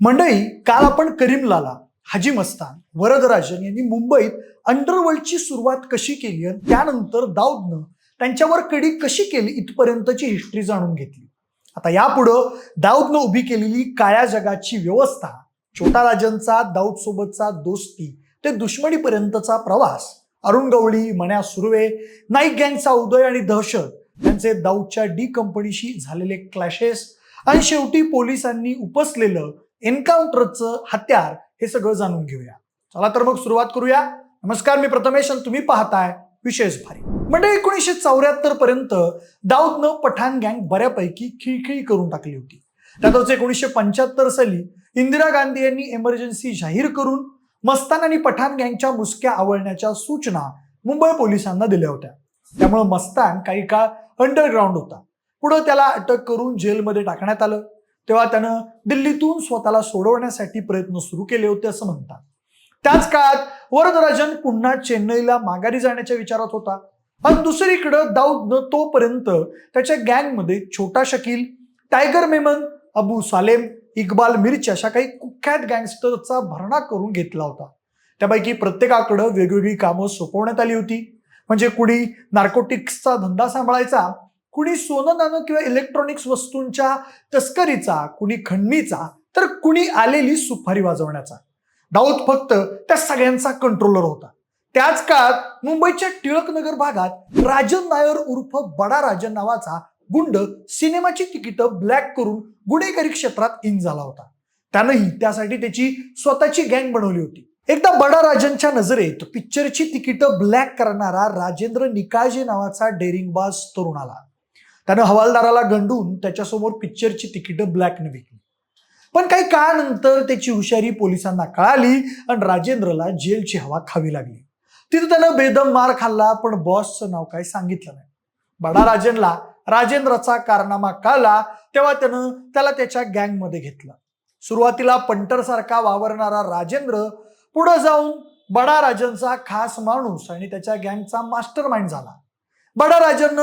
मंडळी काल आपण करीमलाला हाजी मस्तान वरदराजन यांनी मुंबईत अंडरवर्ल्डची सुरुवात कशी केली आणि त्यानंतर दाऊदनं त्यांच्यावर कडी कशी केली इथपर्यंतची हिस्ट्री जाणून घेतली. आता यापुढं दाऊदनं उभी केलेली काळ्या जगाची व्यवस्था छोटा राजनचा दाऊद सोबतचा दोस्ती ते दुश्मनीपर्यंतचा प्रवास अरुण गवळी मण्या सुर्वे नाईक गँगचा उदय आणि दहशत त्यांचे दाऊदच्या डी कंपनीशी झालेले क्लॅशेस आणि शेवटी पोलिसांनी उपसलेलं एन्काउंटरचं हत्यार हे सगळं जाणून घेऊया. चला तर मग सुरुवात करूया. नमस्कार मी प्रथमेश आणि तुम्ही पाहताय विशेष भारी. म्हणजे एकोणीसशे चौऱ्याहत्तर पर्यंत दाऊदनं पठाण गँग बऱ्यापैकी खिळखिळी करून टाकली होती. त्यातच एकोणीसशे पंच्याहत्तर साली इंदिरा गांधी यांनी एमर्जन्सी जाहीर करून मस्तान आणि पठाण गँगच्या मुसक्या आवळण्याच्या सूचना मुंबई पोलिसांना दिल्या होत्या. त्यामुळे मस्तान काही काळ अंडरग्राऊंड होता. पुढं त्याला अटक करून जेलमध्ये टाकण्यात आलं. तेव्हा त्यानं दिल्लीतून स्वतःला सोडवण्यासाठी प्रयत्न सुरू केले होते असं म्हणतात. त्याच काळात वरदराजन पुन्हा चेन्नईला माघारी जाण्याच्या विचारात होता. पण दुसरीकडं दाऊद न तोपर्यंत त्याच्या गँगमध्ये छोटा शकील टायगर मेमन अबू सालेम इक्बाल मिर्च अशा काही कुख्यात गँगस्टरचा भरणा करून घेतला होता. त्यापैकी प्रत्येकाकडं वेगवेगळी कामं सोपवण्यात आली होती. म्हणजे कुणी नार्कोटिक्सचा धंदा सांभाळायचा कुणी सोनं नाणं किंवा इलेक्ट्रॉनिक्स वस्तूंच्या तस्करीचा कुणी खंडणीचा तर कुणी आलेली सुपारी वाजवण्याचा. दाऊद फक्त त्या सगळ्यांचा कंट्रोलर होता. त्याच काळात मुंबईच्या टिळकनगर भागात राजन नायर उर्फ बडा राजन नावाचा गुंड सिनेमाची तिकीटं ब्लॅक करून गुन्हेगारी क्षेत्रात इन झाला होता. त्यानंही त्यासाठी त्याची स्वतःची गँग बनवली होती. एकदा बडा राजनच्या नजरेत पिक्चरची तिकीटं ब्लॅक करणारा राजेंद्र निकाळजे नावाचा डेरिंगबाज तरुण आला. त्यानं हवालदाराला गंडून त्याच्यासमोर पिक्चरची तिकीटं ब्लॅकने विकली. पण काही काळानंतर त्याची हुशारी पोलिसांना कळाली आणि राजेंद्रला जेलची हवा खावी लागली. तिथं त्यानं बेदम मार खाल्ला पण बॉसचं नाव काही सांगितलं नाही. बडा राजेंद्रला राजेंद्रचा कारनामा कळला तेव्हा त्यानं त्याला त्याच्या गँगमध्ये घेतलं. सुरुवातीला पंटरसारखा वावरणारा राजेंद्र पुढे जाऊन बडा राजनचा खास माणूस आणि त्याच्या गँगचा मास्टर माइंड झाला. बडा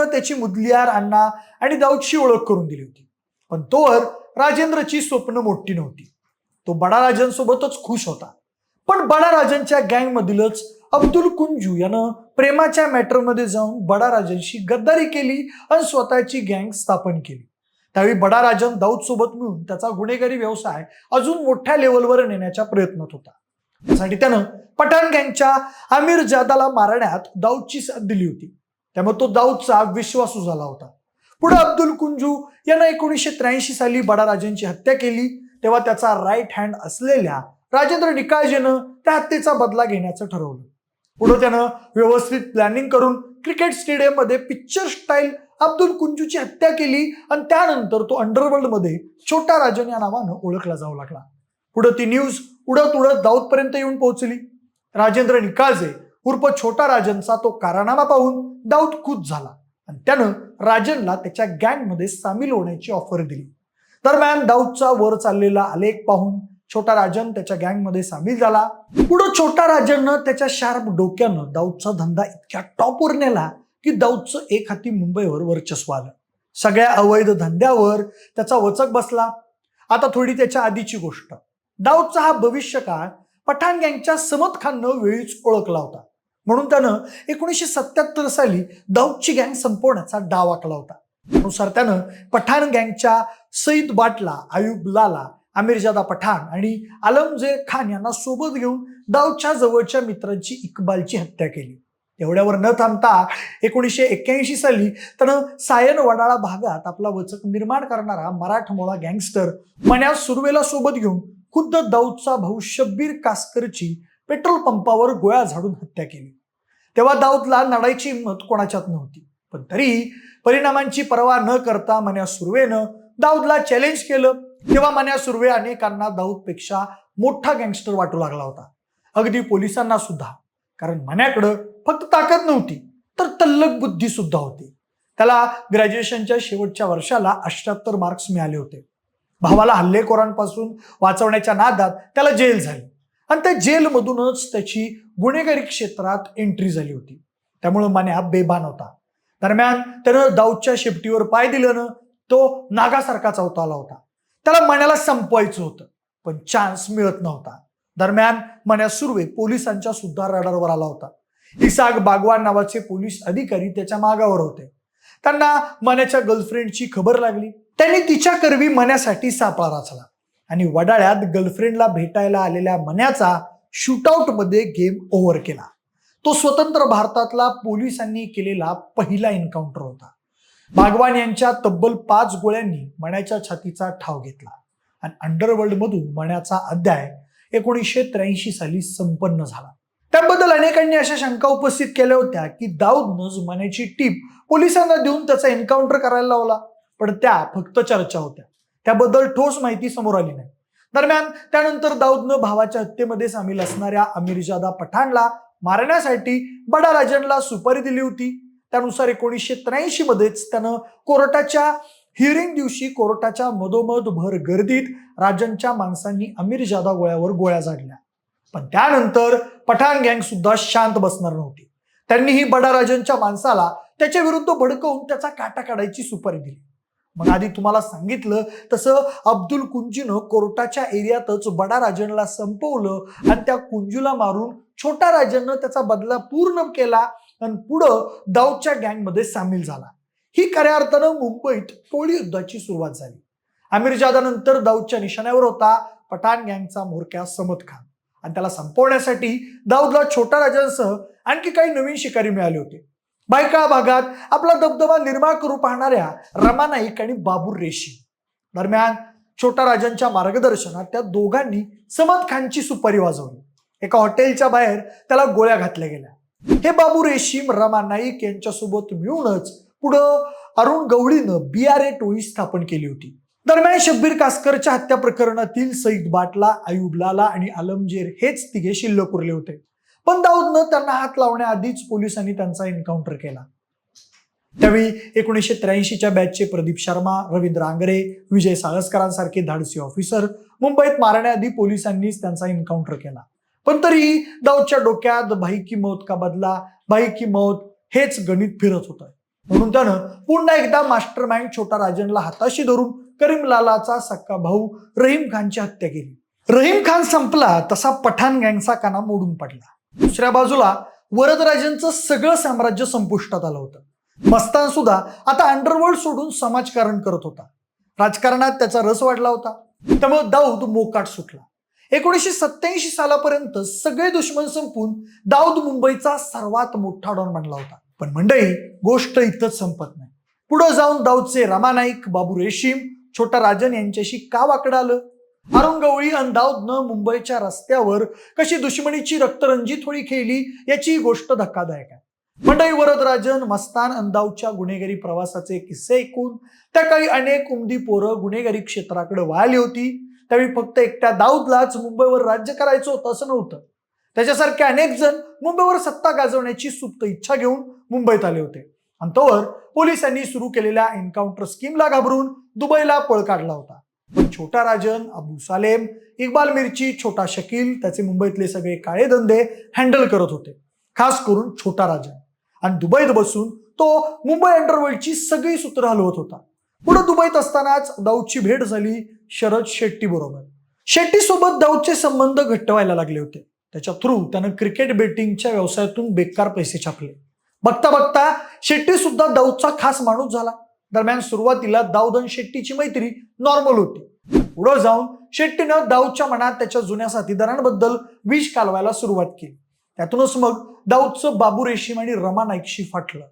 त्याची मुदलियार अण्णा आणि दाऊदची ओळख करून दिली होती. पण तोवर राजेंद्रची स्वप्न मोठी नव्हती. तो बडाराजांसोबतच खुश होता. पण बडा राजनच्या गँगमधीलच अब्दुल कुंजू यानं प्रेमाच्या मॅटरमध्ये जाऊन बडा गद्दारी केली आणि स्वतःची गँग स्थापन केली. त्यावेळी बडा राजन दाऊद सोबत मिळून त्याचा गुन्हेगारी व्यवसाय अजून मोठ्या लेवलवर नेण्याच्या प्रयत्नात होता. त्यासाठी त्यानं पठाण गँगच्या आमिर जादाला मारण्यात दाऊदची साथ दिली होती. त्यामुळे तो दाऊदचा विश्वासू झाला होता. पुढे अब्दुल कुंजू यानं एकोणीसशे त्र्याऐंशी साली बडा हत्या केली. तेव्हा त्याचा राईट हँड असलेल्या राजेंद्र निकाळजेनं त्या हत्येचा बदला घेण्याचं ठरवलं. पुढे त्यानं व्यवस्थित प्लॅनिंग करून क्रिकेट स्टेडियममध्ये पिक्चर स्टाईल अब्दुल कुंजूची हत्या केली आणि त्यानंतर तो अंडरवर्ल्डमध्ये छोटा राजन या नावानं ओळखला जाऊ लागला. पुढे ती न्यूज उडत उडत दाऊदपर्यंत येऊन पोहोचली. राजेंद्र निकाळजे उर्फ छोटा राजनचा तो कारानामा पाहून दाऊद खुश झाला. आणि त्यानं राजनला त्याच्या गँगमध्ये सामील होण्याची ऑफर दिली. दरम्यान दाऊदचा वर चाललेला आलेख पाहून छोटा राजन त्याच्या गँगमध्ये सामील झाला. पुढं छोटा राजननं त्याच्या शार्प डोक्यानं दाऊदचा धंदा इतक्या टॉपवर नेला की दाऊदचं एक हाती मुंबईवर वर्चस्व आलं. सगळ्या अवैध धंद्यावर त्याचा वचक बसला. आता थोडी त्याच्या आधीची गोष्ट. दाऊदचा हा भविष्यकाळ पठाण गँगच्या समत खाननं वेळीच ओळखला होता. म्हणून त्यानं एकोणीसशे सत्याहत्तर साली दाऊदची गँग संपवण्याचा डाव आखला होता. त्यानुसार त्यानं पठाण गँगच्या सईद बाटला आयुब लाला आमिरजादा पठाण आणि आलमजे खान यांना सोबत घेऊन दाऊदच्या जवळच्या मित्रांची इक्बालची हत्या केली. एवढ्यावर न थांबता एकोणीसशे एक्क्याऐंशी साली त्यानं सायन वडाळा भागात आपला वचक निर्माण करणारा मराठमोळा गँगस्टर मन्या सुर्वेला सोबत घेऊन खुद्द दाऊदचा भाऊ शब्बीर कासकरची पेट्रोल पंपावर गोळ्या झाडून हत्या केली. तेव्हा दाऊदला लढायची हिंमत कोणाच्यात नव्हती. पण तरी परिणामांची पर्वा न करता मन्या सुर्वेनं दाऊदला चॅलेंज केलं. तेव्हा मन्या सुर्वे अनेकांना दाऊदपेक्षा मोठा गँगस्टर वाटू लागला होता. अगदी पोलिसांना सुद्धा. कारण मन्याकडं फक्त ताकद नव्हती तर तल्लक बुद्धी सुद्धा होती. त्याला ग्रॅज्युएशनच्या शेवटच्या वर्षाला अष्ट्याहत्तर मार्क्स मिळाले होते. भावाला हल्लेखोरांपासून वाचवण्याच्या नादात त्याला जेल झाली. आणि त्या जेलमधूनच त्याची गुन्हेगारी क्षेत्रात एंट्री झाली होती. त्यामुळं माने हा बेभान होता. दरम्यान त्यानं दाऊदच्या शेपटीवर पाय दिल्यानं तो नागासारखा चौथाला होता. त्याला मण्याला संपवायचं होतं पण चान्स मिळत नव्हता. दरम्यान मन्या सुर्वे पोलिसांच्या सुद्धा रडारवर आला होता. इसाग बागवान नावाचे पोलीस अधिकारी त्याच्या मागावर होते. त्यांना मन्याच्या गर्लफ्रेंडची खबर लागली. त्यांनी तिच्या करवी मन्यासाठी सापळा रचला. आणि वडाळ्यात गर्लफ्रेंडला भेटायला आलेल्या मन्याचा शूटआउटमध्ये गेम ओव्हर केला. तो स्वतंत्र भारतातला पोलिसांनी केलेला पहिला एन्काउंटर होता. भागवान यांच्या तब्बल पाच गोळ्यांनी मण्याच्या छातीचा ठाव घेतला. आणि अंडरवर्ल्ड मधून मण्याचा अध्याय एकोणीसशे त्र्याऐंशी साली संपन्न झाला. त्याबद्दल अनेकांनी अशा शंका उपस्थित केल्या होत्या की दाऊदनं मण्याची टीप पोलिसांना देऊन त्याचा एन्काउंटर करायला लावला. पण त्या फक्त चर्चा होत्या. त्याबद्दल ठोस माहिती समोर आली नाही. दरम्यान त्यानंतर दाऊदनं भावाच्या हत्येमध्ये सामील असणाऱ्या अमीरजादा पठाणला मारण्यासाठी बडा राजनला सुपारी दिली होती. त्यानुसार एकोणीसशे त्र्याऐंशी मध्येच त्यानं कोर्टाच्या हिअरिंग दिवशी कोर्टाच्या मधोमध भर गर्दीत राजनच्या माणसांनी अमीरजादा गोळ्यावर गोळ्या झाडल्या. पण त्यानंतर पठाण गँग सुद्धा शांत बसणार नव्हती. त्यांनीही बडा राजनच्या माणसाला त्याच्या विरुद्ध भडकवून त्याचा काटा काढायची सुपारी दिली. मग आधी तुम्हाला सांगितलं तसं अब्दुल कुंजीनं कोर्टाच्या एरियातच बडा राजनला संपवलं आणि त्या कुंजूला मारून छोटा राजननं त्याचा बदला पूर्ण केला आणि पुढं दाऊदच्या गँगमध्ये सामील झाला. ही खऱ्या अर्थानं मुंबईत टोळी युद्धाची सुरुवात झाली. अमीरजादानंतर दाऊदच्या निशाण्यावर होता पठाण गँगचा म्होरक्या समद खान. आणि त्याला संपवण्यासाठी दाऊदला छोटा राजांसह आणखी काही नवीन शिकारी मिळाले होते. बायकाळ भागात आपला दबदबा निर्माण करू पाहणाऱ्या रमा नाईक आणि बाबूर रेशी. दरम्यान छोटा राजांच्या मार्गदर्शनात त्या दोघांनी समद खानची सुपारी वाजवली. एका हॉटेलच्या बाहेर त्याला गोळ्या घातल्या गेल्या. हे बाबू रेशीम रमा नाईक यांच्यासोबत मिळूनच पुढं अरुण गवळीनं बी आर ए टोळी स्थापन केली होती. दरम्यान शब्बीर कासकरच्या हत्या प्रकरणातील सईद बाटला अयुब लाला आणि आलमजेर हेच तिघे शिल्लक उरले होते. पण दाऊदनं त्यांना हात लावण्याआधीच पोलिसांनी त्यांचा एन्काउंटर केला. त्यावेळी एकोणीसशे त्र्याऐंशीच्या बॅचचे प्रदीप शर्मा रवींद्र आंगरे विजय साळसकरांसारखे धाडसी ऑफिसर मुंबईत मारण्याआधी पोलिसांनीच त्यांचा एन्काउंटर केला. पण तरीही दाऊदच्या डोक्यात भाई की मौत का बदला? भाई की मौत हेच गणित फिरत होतं. म्हणून त्यानं पुन्हा एकदा मास्टर माइंड छोटा राजनला हाताशी धरून करीम लालाचा सक्का भाऊ रहीम खानची हत्या केली. रहीम खान संपला तसा पठाण गँगचा काना मोडून पडला. दुसऱ्या बाजूला वरदराजांचं सगळं साम्राज्य संपुष्टात आलं होतं. मस्तान सुद्धा आता अंडरवर्ल्ड सोडून समाजकारण करत होता. राजकारणात त्याचा रस वाढला होता. त्यामुळे दाऊद मोकाट सुटला. एकोणीसशे सत्याऐंशी सालापर्यंत सगळे दुश्मन संपून दाऊद मुंबईचा सर्वात मोठा डॉन बनला होता. पण मंडई गोष्ट इथंच संपत नाही. पुढे जाऊन दाऊदचे रामा नाईक बाबू रेशीम छोटा राजन यांच्याशी का वाकडं आलं? अरुण गवळी आणि मुंबईच्या रस्त्यावर कशी दुश्मनीची रक्तरंजित होळी खेळली याची गोष्ट धक्कादायक आहे. मंडई वरदराजन मस्तान अंदावच्या गुन्हेगारी प्रवासाचे किस्से ऐकून त्या काही अनेक उमदी पोरं गुन्हेगारी क्षेत्राकडे वळाली होती. त्यावेळी फक्त एकट्या दाऊदलाच मुंबईवर राज्य करायचं होतं असं नव्हतं. त्याच्यासारखे अनेक जण मुंबईवर सत्ता गाजवण्याची सुप्त इच्छा घेऊन मुंबईत आले होते. आणि तोवर पोलिसांनी सुरू केलेल्या एन्काउंटर स्कीमला घाबरून दुबईला पळ काढला होता. पण छोटा राजन अबू सालेम इक्बाल मिर्ची छोटा शकील त्याचे मुंबईतले सगळे काळे धंदे हँडल करत होते. खास करून छोटा राजन. आणि दुबईत बसून तो मुंबई अंडरवर्ल्डची सगळी सूत्र हलवत होता. पुढे दुबईत असतानाच दाऊदची भेट झाली शरद शेट्टी बरोबर. शेट्टी सोबत दाऊदचे संबंध घट्ट व्हायला लागले होते. त्याच्या थ्रू त्यानं क्रिकेट बेटिंगच्या व्यवसायातून बेकार पैसे छापले. बघता बघता शेट्टी सुद्धा दाऊदचा खास माणूस झाला. दरम्यान सुरुवातीला दाऊद आणि शेट्टीची मैत्री नॉर्मल होती. पुढे जाऊन शेट्टीनं दाऊदच्या मनात त्याच्या जुन्या साथीदारांबद्दल विष कालवायला सुरुवात केली. त्यातूनच मग दाऊदचं बाबू रेशीम आणि रमा नाईकशी फाटलं.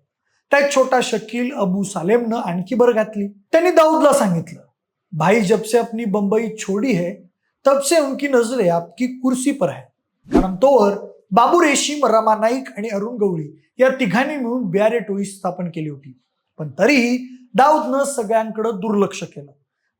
त्यात छोटा शकील अबू सालेमनं आणखी भर घातली. त्यांनी दाऊदला सांगितलं भाई जब से अपनी बंबई छोडी है तब से उनकी नजरे आपकी कुर्सी पर है. कारण तोवर बाबू रेशीम रमा नाईक आणि अरुण गवळी या तिघांनी मिळून बियारे टोळी स्थापन केली होती. पण तरीही दाऊदनं सगळ्यांकडे दुर्लक्ष केलं.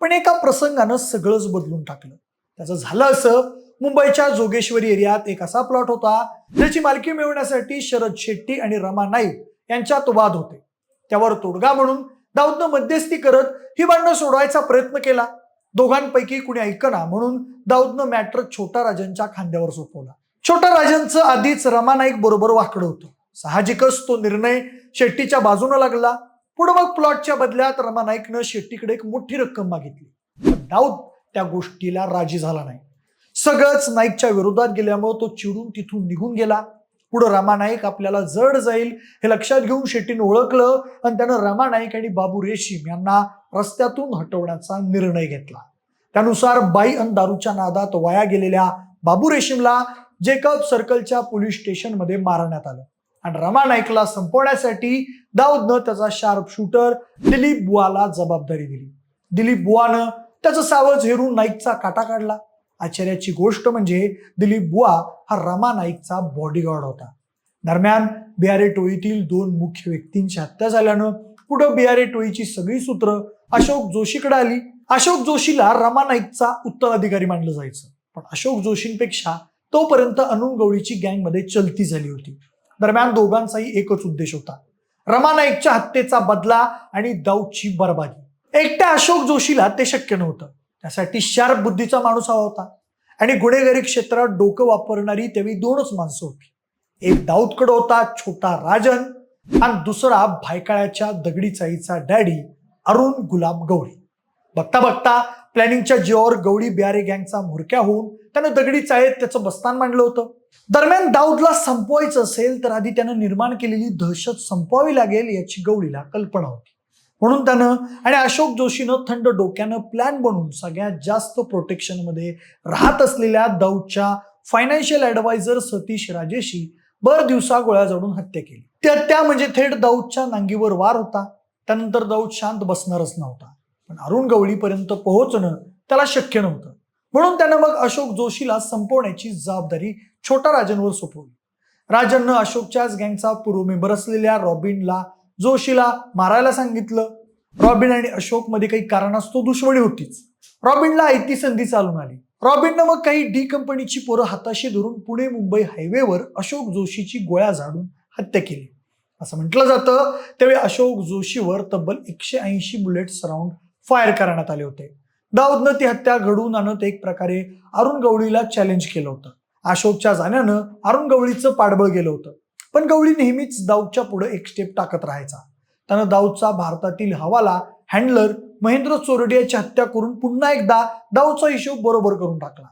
पण एका प्रसंगानं सगळंच बदलून टाकलं. त्याचं झालं असं मुंबईच्या जोगेश्वरी एरियात एक असा प्लॉट होता ज्याची मालकी मिळवण्यासाठी शरद शेट्टी आणि रमा नाईक यांच्यात वाद होते. त्यावर तोडगा म्हणून दाऊदनं मध्यस्थी करत ही भांडणं सोडवायचा प्रयत्न केला. दोघांपैकी कुणी ऐकना म्हणून दाऊदनं मॅटर छोटा राजांच्या खांद्यावर सोपवला. छोटा राजांचं आधीच रमा नाईक बरोबर वाकडं होतं. साहजिकच तो निर्णय शेट्टीच्या बाजूनं लागला. पुढे मग प्लॉटच्या बदल्यात रमा नाईकनं शेट्टीकडे एक मोठी रक्कम मागितली. दाऊद त्या गोष्टीला राजी झाला नाही. सगळंच नाईकच्या विरोधात गेल्यामुळे तो चिडून तिथून निघून गेला. पुढं रमा नाईक आपल्याला जड जाईल हे लक्षात घेऊन शेट्टीनं ओळखलं आणि त्यानं रमा नाईक आणि बाबू रेशीम यांना रस्त्यातून हटवण्याचा निर्णय घेतला. त्यानुसार बाई अन दारूच्या नादात वाया गेलेल्या बाबू रेशीमला जेकब सर्कलच्या पोलीस स्टेशनमध्ये मारण्यात आलं. आणि रमा नाईकला संपवण्यासाठी दाऊदनं त्याचा शार्प शूटर दिलीप बुवाला जबाबदारी दिली. दिलीप बुवानं त्याचं सावज हेरून नाईकचा काटा काढला. आश्चर्याची गोष्ट म्हणजे दिलीप बुवा हा रमा नाईकचा बॉडीगार्ड होता. दरम्यान बिहारे टोळीतील दोन मुख्य व्यक्तींची हत्या झाल्यानं पुढं बिहारे टोळीची सगळी सूत्र अशोक जोशीकडे आली. अशोक जोशीला रमा नाईकचा उत्तराधिकारी मानलं जायचं. पण अशोक जोशींपेक्षा तोपर्यंत अनुन गवळीची गँगमध्ये चलती झाली होती. दरम्यान दोघांचाही एकच उद्देश होता. रमा नाईकच्या हत्येचा बदला आणि दाऊदची बरबादी. एकट्या अशोक जोशीला ते शक्य नव्हतं. त्यासाठी शार्प बुद्धीचा माणूस हवा होता. आणि गुन्हेगारी क्षेत्रात डोकं वापरणारी त्यावेळी दोनच माणसं होती. एक दाऊदकडे होता छोटा राजन आणि दुसरा भायकाळ्याच्या दगडी चाईचा डॅडी अरुण गुलाब गवळी. बघता बघता प्लॅनिंगच्या जीवावर गवळी बिहारी गँगचा म्होरक्या होऊन त्यानं दगडी चाळीत त्याचं बस्तान मांडलं होतं. दरम्यान दाऊदला संपवायचं असेल तर आधी त्यानं निर्माण केलेली दहशत संपवावी लागेल याची गवळीला कल्पना होती. म्हणून त्यानं आणि अशोक जोशीनं थंड डोक्यानं प्लॅन बनवून सगळ्यात जास्त प्रोटेक्शनमध्ये राहत असलेल्या दाऊदच्या फायनान्शियल ऍडवायझर सतीश राजेशी भर दिवसा गोळ्या जोडून हत्या केली. त्या त्या म्हणजे थेट दाऊदच्या नांगीवर वार होता. त्यानंतर दाऊद शांत बसणारच नव्हता. पण अरुण गवळीपर्यंत पोहोचणं त्याला शक्य नव्हतं. म्हणून त्यानं मग अशोक जोशीला संपवण्याची जबाबदारी छोटा राजनवर सोपवली. राजननं अशोकच्याच गँगचा पूर्व मेंबर असलेल्या रॉबिनला जोशीला मारायला सांगितलं. रॉबिन आणि अशोकमध्ये काही कारणास्तव दुश्मनी होतीच. रॉबिनला आयती संधी चालून आली. रॉबिननं मग काही डी कंपनीची पोरं हाताशी धरून पुणे मुंबई हायवेवर अशोक जोशीची गोळ्या झाडून हत्या केली. असं म्हटलं जातं. त्यावेळी अशोक जोशीवर तब्बल एकशे ऐंशी बुलेट्स राऊंड फायर करण्यात आले होते. दाऊदनं ती हत्या घडवून आणत एक प्रकारे अरुण गवळीला चॅलेंज केलं होतं. अशोकच्या जाण्यानं अरुण गवळीचं पाठबळ गेलं होतं. पण गवळी नेहमीच दाऊदच्या पुढे एक स्टेप टाकत राहायचा. त्यानं दाऊदचा भारतातील हवाला हँडलर महेंद्र चोरडियाची हत्या करून पुन्हा एकदा दाऊदचा हिशोब बरोबर करून टाकला.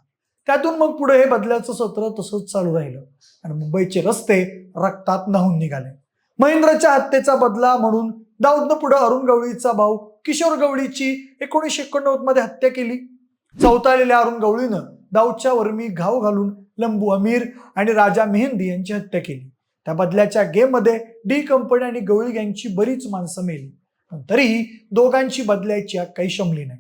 त्यातून मग पुढे हे बदल्याचं सत्र तसंच चालू राहिलं. आणि मुंबईचे रस्ते रक्तात नाहून निघाले. महेंद्रच्या हत्येचा बदला म्हणून दाऊदनं पुढे अरुण गवळीचा भाऊ किशोर गवळीची एकोणीसशे एकोणनव्वदमध्ये हत्या केली. चौथालेल्या अरुण गवळीनं दाऊदच्या वर्मी घाव घालून लंबू अमीर आणि राजा मेहंदी यांची हत्या केली. त्या बदल्याच्या गेममध्ये डी कंपनी आणि गवळी गँगची बरीच माणसं मेली. पण तरीही दोघांची बदल्याची आग काही शमली नाही.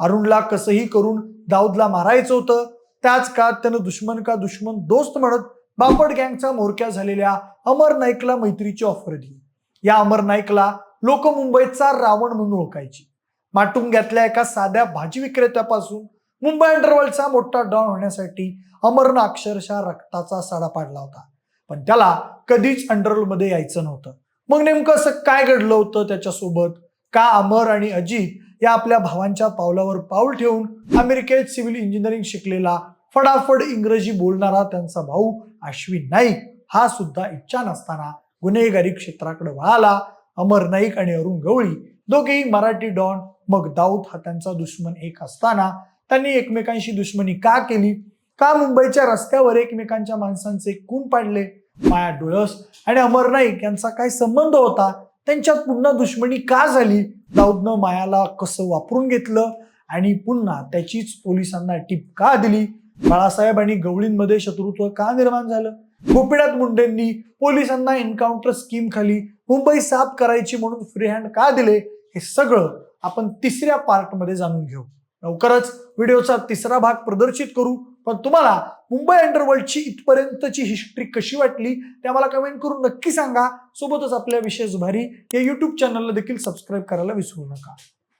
अरुणला कसंही करून दाऊदला मारायचं होतं. त्याच काळात त्यानं दुश्मन का दुश्मन दोस्त म्हणत बापट गँगचा मोरक्या झालेल्या अमर नाईकला मैत्रीची ऑफर दिली. या अमर नाईकला लोक मुंबईचा रावण म्हणून ओळखायची. माटुंग्यातल्या एका साध्या भाजी विक्रेत्यापासून मुंबई अंडरवर्ल्डचा मोठा डॉन होण्यासाठी अमरनं अक्षरशः रक्ताचा साडा पाडला होता. पण त्याला कधीच अंडरवर्ल्डमध्ये यायचं नव्हतं. मग नेमकं असं काय घडलं होतं त्याच्यासोबत? का अमर आणि अजित या आपल्या भावांच्या पावलावर पाऊल ठेवून अमेरिकेत सिव्हिल इंजिनिअरिंग शिकलेला फडाफड इंग्रजी बोलणारा त्यांचा भाऊ अश्विन नाईक हा सुद्धा इच्छा नसताना गुन्हेगारी क्षेत्राकडे वळाला. अमर नाईक आणि अरुण गवळी दोघेही मराठी डॉन मग दाऊद हा त्यांचा दुश्मन एक असताना त्यांनी एकमेकांशी दुश्मनी का केली? का मुंबईच्या रस्त्यावर एकमेकांच्या माणसांचे खून पाडले? माया डोळस आणि अमर नाईक यांचा काय संबंध होता? त्यांच्यात पुन्हा दुश्मनी का झाली? दाऊदनं मायाला कसं वापरून घेतलं? आणि पुन्हा त्याचीच पोलिसांना टीप का दिली? बाळासाहेब आणि गवळींमध्ये शत्रुत्व का निर्माण झालं? गोपीनाथ मुंडेंनी पोलिसांना एन्काउंटर स्कीम खाली मुंबई साफ करायची म्हणून फ्री हँड का दिले हे सगळं आपण तिसऱ्या पार्टमध्ये जाणून घेऊ. लवकरच व्हिडिओचा तिसरा भाग प्रदर्शित करू. पण तुम्हाला मुंबई अंडरवर्ल्डची इथपर्यंतची हिस्ट्री कशी वाटली ते आम्हाला कमेंट करून नक्की सांगा. सोबतच आपल्या विशेष भारी या युट्यूब चॅनलला देखील सबस्क्राईब करायला विसरू नका.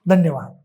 धन्यवाद.